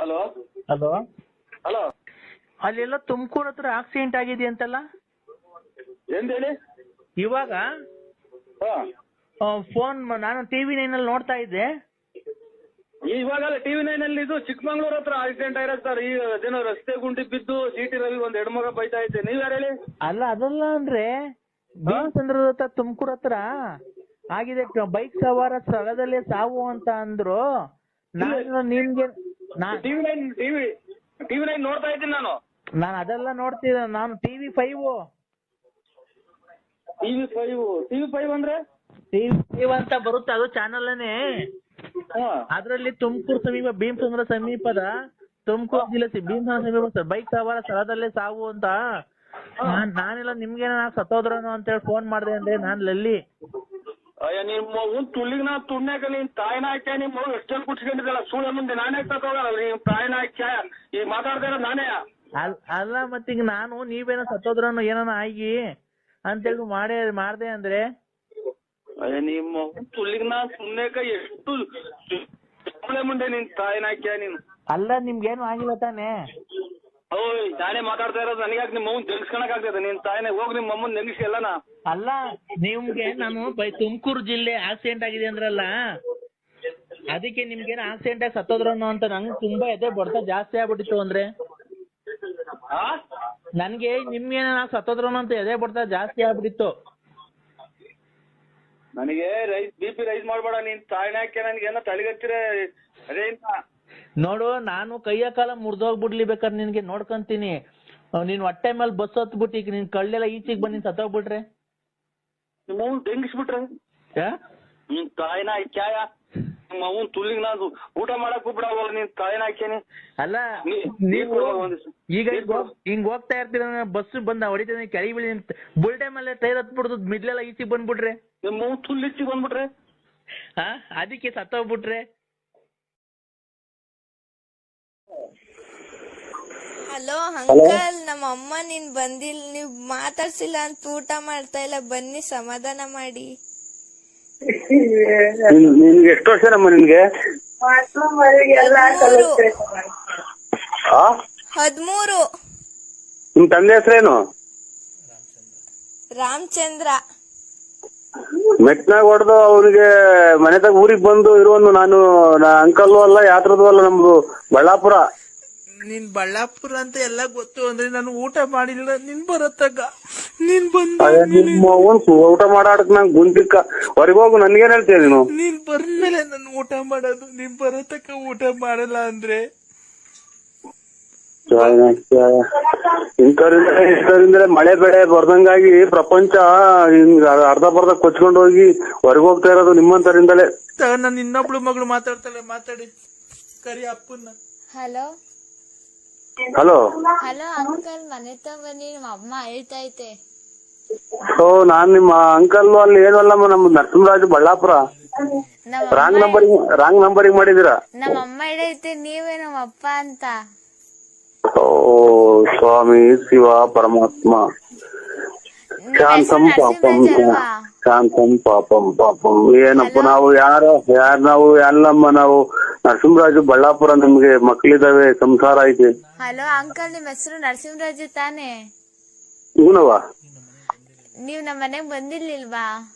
Hello? Hello? Hello? ಅಲ್ಲೆಲ್ಲ ತುಮಕೂರ್ ಹತ್ರ accident ಆಗಿದೆ ಅಂತಲ್ಲ? ಎಂತ ಹೇಳಿ? ಇವಾಗ? ಹಾ. ಫೋನ್ ನಾನು ಟಿವಿ ನೈನಲ್ಲಿ ನೋಡ್ತಾ ಇದ್ದೆ. ಇವಾಗ ಟಿವಿ ನೈನ್ ಅಲ್ಲಿ ಇದು ಚಿಕ್ಕಮಂಗ್ಳೂರ್ ಹತ್ರ ಆಕ್ಸಿಡೆಂಟ್ ಆಗಿರೋದು ಸರ್ ಈ ಅದೇನೋ ರಸ್ತೆ ಗುಂಡಿ ಬಿದ್ದು ಸಿಟಿ ರವಿ ಒಂದ್ ಹೆಣ್ಮಗ ಬೈತಾ ಇದ್ದೆ. ನೀವ್ ಯಾರು ಹೇಳಿ? ಅಲ್ಲ ಅದಲ್ಲ ಅಂದ್ರೆ ಭೀಮಚಂದ್ರ ಹತ್ರ ತುಮಕೂರು ಹತ್ರ ಆಗಿದೆ. ಬೈಕ್ ಸವಾರ ಸ್ಥಳದಲ್ಲೇ ಸಾವು ಅಂತ ಅಂದ್ರು. ನಾನು ನಿಮ್ಗೆ ನಾ- TV nine TV TV nine ನೋಡ್ತಾ ಇದ್ದೀನಿ ನಾನು. ನಾನು ಅದೆಲ್ಲ ನೋಡ್ತಿದ್ದೆ ನಾನು TV five TV five TV five ಅಂದ್ರೆ? ಟಿವಿ ಫೈವ್ ಅಂತ ಬರುತ್ತೆ ಅದು ಚಾನೆಲ್ನೇ. ಹಾ. ಅದರಲ್ಲಿ ತುಮಕೂರು ಸಮೀಪ ಭೀಮಸಂದ್ರ ಸಮೀಪದ ತುಮಕೂರು ಜಿಲ್ಲೆ ಭೀಮಸಂದ್ರ ಸಮೀಪ ಬೈಕ್ ಸವಾರ ಸ್ಥಳದಲ್ಲೇ ಸಾವು ಅಂತ. ನಾನಿಲ್ಲ ನಿಮ್ಗೆ ಸತ್ತೋದ್ರನು ಅಂತ ಹೇಳಿ ಫೋನ್ ಮಾಡಿದೆ ಅಂದ್ರೆ ನಾನ್ ಲಲ್ಲಿ ಅಯ್ಯ ನಿಮ್ಮ ಮಗುನ್ ನಾ ತುಣ್ಯಾಕ ನೀನ್ ತಾಯಿನ ಹಾಕ್ಯ ನಿಮ್ಮ ಮಗು ಎಷ್ಟೆಲ್ಲ ಕುಟ್ಸ್ಕೊಂಡಿದ್ದಲ್ಲ ಸುಳ್ಳ ಮುಂದೆ ನಾನೇ ತಗೋಗಲ್ಲ ನೀನ್ ತಾಯಿನ ಹಾಕ್ಯ ಈ ಮಾತಾಡ್ತಾ ನಾನೇ. ಅಲ್ಲ ಅಲ್ಲ ಮತ್ತೀಗ ನಾನು ನೀವೇನ ಸತ್ತೋದ್ರನು ಏನಾನ ಆಗಿ ಅಂತೇಳಿ ಮಾಡೇ ಮಾಡ್ದೆ ಅಂದ್ರೆ? ಅಯ್ಯ ನಿಮ್ಮ ಮಗುನ್ ನಾ ಸುಮ್ನೆಕ ಎಷ್ಟು ಸುಳ್ಳ ಮುಂದೆ ನಿನ್ ತಾಯಿನ ಹಾಕ್ಯ ನೀನು? ಅಲ್ಲ ನಿಮ್ಗೇನು ಆಗಿಲ್ಲ ತಾನೇ? ಓಯ್ ನಾನೇ ಮಾತಾಡ್ತಾ ಇರೋದು ನನಗ್ಯಾಕೆ ನಿಮ್ಮ ಜಗಿಸ್ಕೊಳಕ್ ಆಗ್ತದೆ. ನಿನ್ ತಾಯಿನೇ ಹೋಗ್ ನಿಮ್ಮ ಅಮ್ಮನ್ ನೆಗ್ಸಿ ಎಲ್ಲನ. ಅಲ್ಲ ನಿಮ್ಗೆ ನಾನು ಬೈ ತುಮಕೂರು ಜಿಲ್ಲೆ ಆಕ್ಸಿಡೆಂಟ್ ಆಗಿದೆ ಅಂದ್ರಲ್ಲ ಅದಕ್ಕೆ ನಿಮ್ಗೇನು ಆಕ್ಸಿಡೆಂಟ್ ಆಗಿ ಸತ್ತೋದ್ರನು ಅಂತ ನಂಗೆ ತುಂಬಾ ಎದೆ ಬಡ್ತ ಜಾಸ್ತಿ ಆಗ್ಬಿಟ್ಟಿತ್ತು ಅಂದ್ರೆ. ಆ? ನನ್ಗೆ ನಿಮ್ಗೇನ ಸತ್ತೋದ್ರನು ಅಂತ ಎದೆ ಬಡ್ತ ಜಾಸ್ತಿ ಆಗ್ಬಿಟ್ಟಿತ್ತು. ನನಗೆ ರೈಸ್ ಬಿ ಪಿ ರೈಸ್ ಮಾಡ್ಬೇಡ ನೀನ್ ತಾಯಿನ ಹಾಕಿ ನನ್ಗೆ ಏನೋ ತಳಿಗತ್ತಿರ ಅದೇ ನೋಡು ನಾನು ಕೈಯ ಕಾಲ ಮುರ್ದೋಗ್ಬಿಡ್ಲಿ ಬೇಕಾದ್ರೆ ನಿನ್ಗೆ ನೋಡ್ಕೊಂತೀನಿ. ನೀನ್ ಹೊಟ್ಟೆ ಮೇಲೆ ಬಸ್ ಹತ್ಬಿಟ್ಟು ಈಗ ನಿನ್ ಕಳ್ಳೆಲ್ಲ ಈಚೆಗೆ ಬಂದು ನೀನ್ ಸತ್ತೋಗ್ಬಿಟ್ರೆ ನಿಮ್ಮ ಅವ್ನ್ ತೆಂಗಿಸ್ಬಿಟ್ರೆ? ನಿನ್ ತಾಯಿನ ಹಾಕ್ಯಾಯ ನಿಮ್ಮ ಅವ್ನ್ ತುಳ್ಳಿಗ್ ನಾನು ಊಟ ಮಾಡಕ್ ಬಿಡವ ನೀನ್ ತಾಯಿನ ಹಾಕ್ಯಾನಿ ಅಲ್ಲ ನೀವು. ಈಗ ಹಿಂಗ್ ಹೋಗ್- ಹಿಂಗ್ ಹೋಗ್ತಾ ಇರ್ತೀರ ಬಸ್ ಬಂದ ಹೊಡಿತೀನಿ ಕೆಳಗೆ ಬೀಳಿ ಬುಲ್ಡೆ ಮೇಲೆ ಟೈರ್ ಹತ್ಬಿಡ್ದು ಮಿಡ್ಲೆಲ್ಲ ಈಚೆಗೆ ಬಂದ್ಬಿಟ್ರೆ? ನಿಮ್ಮ ಅವ್ನ್ ತುಳ್ಳಿಚ್ಚಿ ಬಂದ್ಬಿಟ್ರೆ? ಹಾ? ಅದಕ್ಕೆ ಸತ್ತೋಗ್ಬಿಟ್ರೆ ಹಲೋ ಅಂಕಲ್ ನಮ್ಮ ಅಮ್ಮ ನೀನ್ ಬಂದಿಲ್ ನೀವ್ ಮಾತಾಡ್ಸಿಲ್ಲ ಅಂತ ಊಟ ಮಾಡ್ತಾ ಇಲ್ಲ ಬನ್ನಿ ಸಮಾಧಾನ ಮಾಡಿ. ನಿನ್ಗೆ ಎಷ್ಟು ವರ್ಷ ನಮ್ಮ ನಿನ್ಗೆ? ಹದ್ಮೂರು. ಆ? ಹದ್ಮೂರು. ನಿಮ್ ತಂದೆ ಹೆಸರೇನು? ರಾಮಚಂದ್ರ. ಮೆಟ್ನಾಗ ಹೊಡೆದು ಅವ್ರಿಗೆ ಮನೆದಾಗ ಊರಿಗೆ ಬಂದು ಇರುವನು ನಾನು ಅಂಕಲ್ ಅಲ್ಲ ಯಾತ್ರದ್ದು ಅಲ್ಲ ನಮ್ದು ಬಳ್ಳಾಪುರ. ನೀನ್ ಬಳ್ಳಾಪುರ ಅಂತ ಎಲ್ಲ ಗೊತ್ತು ಅಂದ್ರೆ ನಾನು ಊಟ ಮಾಡಿಲ್ಲ. ನಿನ್ ಬರತ್ತಗ. ನಿನ್ ಬಂದ ಊಟ ಮಾಡಾಡಕ್ ನಂಗೆ ಗುಂಡಿಕ್ಕ. ಹೊರಗೆ ಹೋಗು ನನ್ಗೇನ್ ಹೇಳ್ತೀಯ ನೀನು? ನೀನ್ ಬರ್ಮೇಲೆ ನಾನು ಊಟ ಮಾಡೋದು. ನಿನ್ ಬರತ್ತಕ್ಕ ಊಟ ಮಾಡಲ್ಲ ಅಂದ್ರೆ. ಇಂಥವ್ರಿಂದ ಇಂಥವ್ರಿಂದಲೇ ಮಳೆ ಬೆಳೆ ಬರ್ದಂಗಾಗಿ ಪ್ರಪಂಚ ಹಿಂಗ್ ಅರ್ಧ ಬರ್ಧ ಕೊಚ್ಕೊಂಡು ಹೋಗಿ ಹೊರಗೆ ಹೋಗ್ತಾ ಇರೋದು ನಿಮ್ಮಂತರಿಂದಲೇ ನಾನು ಇನ್ನೊಬ್ಳು ಮಗಳು ಮಾತಾಡ್ತಾಳೆ. ಮಾತಾಡಿ. ಕರಿ ಅಪ್ಪನ್ನ. ಹಲೋ? ಹಲೋ. ಹಲೋ ಅಂಕಲ್ ಮನೆ ತಗ ಬನ್ನಿ ನಮ್ಮ ಅಮ್ಮ ಹೇಳ್ತೈತೆ ಓ ನಾನ್ ನಿಮ್ಮ ಅಂಕಲ್ ಅಲ್ಲಿ ಏನು ಅಲ್ಲಮ್ಮ ನಮ್ಮ ನರಸಿಂಹರಾಜು ಬಳ್ಳಾಪುರ. ನಮ್ಮ ರಾಂಗ್ ನಂಬರಿಂಗ್ ರಾಂಗ್ ನಂಬರಿಂಗ್ ಮಾಡಿದೀರಾ ನಮ್ಮ ಅಮ್ಮ ಹೇಳೈತೆ ನೀವೇ ನಮ್ಮ ಅಪ್ಪ ಅಂತ. ಓ ಸ್ವಾಮಿ ಶಿವ ಪರಮಾತ್ಮ. ಶಾಂತಂ ಪಾಪಂ ಶಾಂತಂ ಪಾಪಂ ಪಾಪಂ. ಏನಪ್ಪ ನಾವು ಯಾರು ಯಾರು ನಾವು ಅಲ್ಲಮ್ಮ ನಾವು? ನರಸಿಂಹರಾಜು ಬಳ್ಳಾಪುರ ನಮ್ಗೆ ಮಕ್ಳಿದಾವೆ ಸಂಸಾರ ಐತೆ. ಹಲೋ ಅಂಕಲ್ ನಿಮ್ ಹೆಸರು ನರಸಿಂಹರಾಜು ತಾನೇ? ಇವನವ? ನೀವ್ ನಮ್ ಮನೆಗ್ ಬಂದಿರ್ಲಿಲ್ವಾ?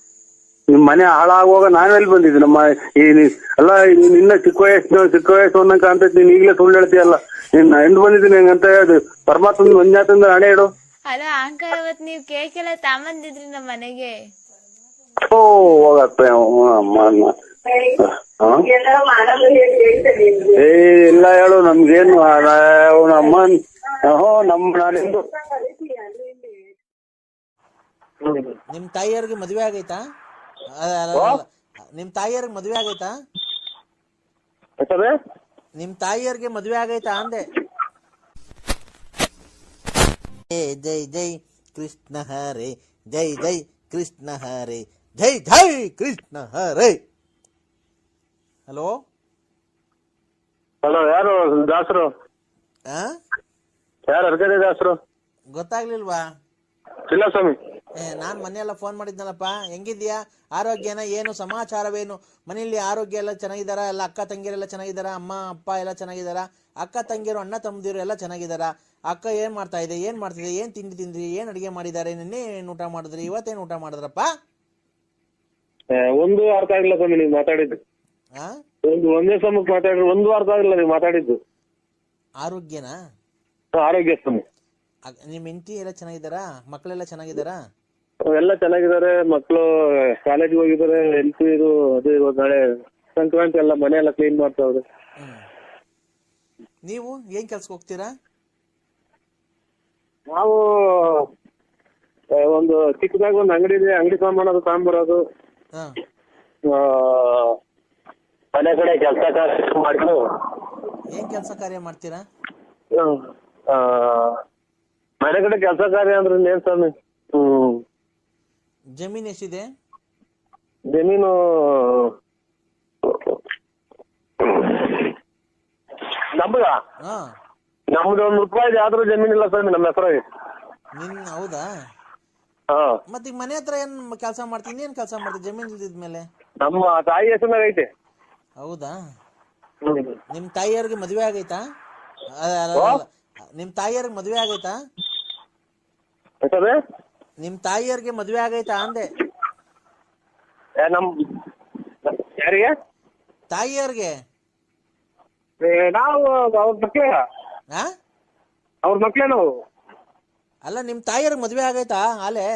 ನಿಮ್ ಮನೆ ಹಾಳಾಗುವಾಗ ನಾವೆಲ್ಲಿ ಬಂದಿದ್ದೆ? ನಮ್ಮ ಈ ನಿ- ಅಲ್ಲ ಈ ನಿನ್ನ ಚಿಕ್ಕ ವಯಸ್ಸು ಚಿಕ್ಕ ವಯಸ್ಸು ಅನ್ನಕ ಅಂತ ನೀನ್ ಈಗಲೇ ಸುಳ್ಳು ಹೇಳ್ತೀಯಲ್ಲ. ನಿನ್ನ ಹೆಂಡ್ ಬಂದಿದ್ದೀನಿ ಹೆಂಗಂತ ಅದು ಪರಮಾತ್ಮ ಮಂಜಾತಂದ ಹಣೆ ಇಡು. ಹಲೋ ಅಂಕಲ್ ಇವತ್ ನೀವ್ ಕೇಕ್ ಎಲ್ಲ ತಾಂಬಂದಿದ್ರಿ ನಮ್ಮ ಮನೆಗೆ. ಓ ಹೋಗತ್ತೆ ಅಮ್ಮ ಅಮ್ಮ. ಏ ಇಲ್ಲ ಹೇಳು ನಮ್ಗೇನು ಅವನ ಅಮ್ಮ ಹೋ ನಮ್ ನಾನಿಂದು ನಿಮ್ ತಾಯಿಯವ್ರಿಗೆ ಮದ್ವೆ ಆಗೈತಾ. ನಿಮ್ ತಾಯಿಯವ್ರಿಗೆ ಮದ್ವೆ ಆಗೈತಾ? ನಿಮ್ ತಾಯಿಯವ್ರಿಗೆ ಮದ್ವೆ ಆಗೈತಾ ಅಂದೆ. ಜೈ ಜೈ ಜೈ ಕೃಷ್ಣ ಹರೇ ಜೈ ಜೈ ಕೃಷ್ಣ ಹರೇ ಜೈ ಜೈ ಕೃಷ್ಣ ಹರೇ. ಹಲೋ? ಹಲೋ ಯಾರು ದಾಸರು? ಆ? ಯಾರು ದಾಸರು? ಗೊತ್ತಾಗ್ಲಿಲ್ವಾ? ಇಲ್ಲ ಸ್ವಾಮಿ ಏ ನಾನ್ ಮನೆಯೆಲ್ಲ ಫೋನ್ ಮಾಡಿದ್ನಲ್ಲಪ್ಪ. ಹೆಂಗಿದ್ಯಾ ಆರೋಗ್ಯನ ಏನು ಸಮಾಚಾರವೇನು? ಮನೆಯಲ್ಲಿ ಆರೋಗ್ಯ ಎಲ್ಲ ಚೆನ್ನಾಗಿದಾರ ಎಲ್ಲ ಅಕ್ಕ ತಂಗಿಯರೆಲ್ಲ ಚೆನ್ನಾಗಿದಾರ ಅಮ್ಮ ಅಪ್ಪ ಎಲ್ಲ ಚೆನ್ನಾಗಿದಾರ ಅಕ್ಕ ತಂಗಿಯರು ಅಣ್ಣ ತಮ್ಮದಿರು ಎಲ್ಲ ಚೆನ್ನಾಗಿದಾರ ಅಕ್ಕ ಏನ್ ಮಾಡ್ತಾ ಇದೆ? ಏನ್ ಮಾಡ್ತಿದೆ? ಏನ್ ತಿಂಡಿ ತಿಂದ್ರಿ? ಏನ್ ಅಡಿಗೆ ಮಾಡಿದಾರೆ ನಿನ್ನೆ ಏನ್ ಊಟ ಮಾಡಿದ್ರಿ? ಇವತ್ತೇನು ಊಟ ಮಾಡಿದ್ರಪ್ಪ? ಒಂದು ಅರ್ಥ ಆಗಿಲ್ಲ ಸ್ವಾಮಿ ನೀವು ಮಾತಾಡಿದ್ದು. ಒಂದು ಒಂದೇ ಸಮಕ್ ಮಾತಾಡ್ರಿ ಒಂದ್ ವಾರದ ಆಗಿಲ್ಲ ನೀವು ಮಾತಾಡಿದ್ದು. ಆರೋಗ್ಯನಾ? ಆರೋಗ್ಯ ಸಮ ಅಗ್- ನಿಮ್ ಹೆಂಡತಿ ಎಲ್ಲ ಚೆನ್ನಾಗಿದಾರಾ ಮಕ್ಕಳೆಲ್ಲ ಚೆನ್ನಾಗಿದಾರಾ ಎಲ್ಲ ಚೆನ್ನಾಗಿದ್ದಾರೆ ಮಕ್ಕಳು ಕಾಲೇಜ್ ಹೋಗಿದ್ದಾರೆ ಹೆಲ್ತ್ ಇದು ಅದು ಇವಾಗ ನಾಳೆ ಸಂಕ್ರಾಂತಿ ಎಲ್ಲ ಮನೆ ಎಲ್ಲ ಕ್ಲೀನ್ ಮಾಡ್ತಾವ್ರೆ. ಹ್ಮ್. ನೀವು ಏನ್ ಕೆಲ್ಸಕ್ಕೆ ಹೋಗ್ತೀರಾ? ನಾವು ಆ, ಒಂದು ಚಿಕ್ಕದಾಗ ಒಂದು ಅಂಗಡಿ ಇದೆ ಅಂಗಡಿ ಸಾಮಾನು ಅದು ತಗೊಂಬರೋದು ಹಾ. ಆ, ಮನೆ ಕಡೆ ಕೆಲಸ ಮಾಡ್ಕೊಂಡು ಏನ್ ಕೆಲಸ ಕಾರ್ಯ ಮಾಡ್ತೀರಾ? ಆ, ಮನೆ ಕಡೆ ಕೆಲಸ ಕಾರ್ಯ ಅಂದ್ರೆ ಏನ್ ಸ್ವಾಮಿ? ಹ್ಮ್. ಜಮೀನ್ ಎಷ್ಟಿದೆ? ಜಮೀನು ನಮ್ದ? ಹಾ. ನಮ್ದು ಒಂದ್ ರೂಪಾಯಿ ಆದ್ರೂ ಜಮೀನ್ ಇಲ್ಲ ಸ್ವಾಮಿ ನಮ್ಮ ಹೆಸರಾಗಿ. ನಿನ್ ಹೌದಾ? ಹಾ. ಮತ್ತೀಗ ಮನೆ ಹತ್ರ ಏನ್ ಕೆಲಸ ಮಾಡ್ತೀನಿ ಏನ್ ಕೆಲಸ ಮಾಡ್ತೀನಿ ಜಮೀನ್ ಇಲ್ದಿದ್ಮೇಲೆ? ನಮ್ಮ ತಾಯಿ ಹೆಸರಿನಾಗ ಐತೆ. ಹೌದಾ. ನಿಮ್ ತಾಯಿಯವ್ರಿಗೆ ಮದ್ವೆ ಆಗೈತಾ. ನಿಮ್ ತಾಯಿಯವ್ರಿಗೆ ಮದ್ವೆ ಆಗೈತಾ? ನಿಮ್ ತಾಯಿಯವ್ರಿಗೆ ಮದ್ವೆ ಆಗೈತಾ ಅಂದೆ? ಏ, ನಮ್ ಯಾರಿಗೆ? ತಾಯಿಯವ್ರಿಗೆ? ನಾವು ಅವ್ರ ಮಕ್ಳೇ. ಆ? ಅವ್ರ ಮಕ್ಳೇ ನಾವು. ಅಲ್ಲ ನಿಮ್ ತಾಯಿಯವ್ರಿಗೆ ಮದ್ವೆ ಆಗೈತಾ ಆಲೆ?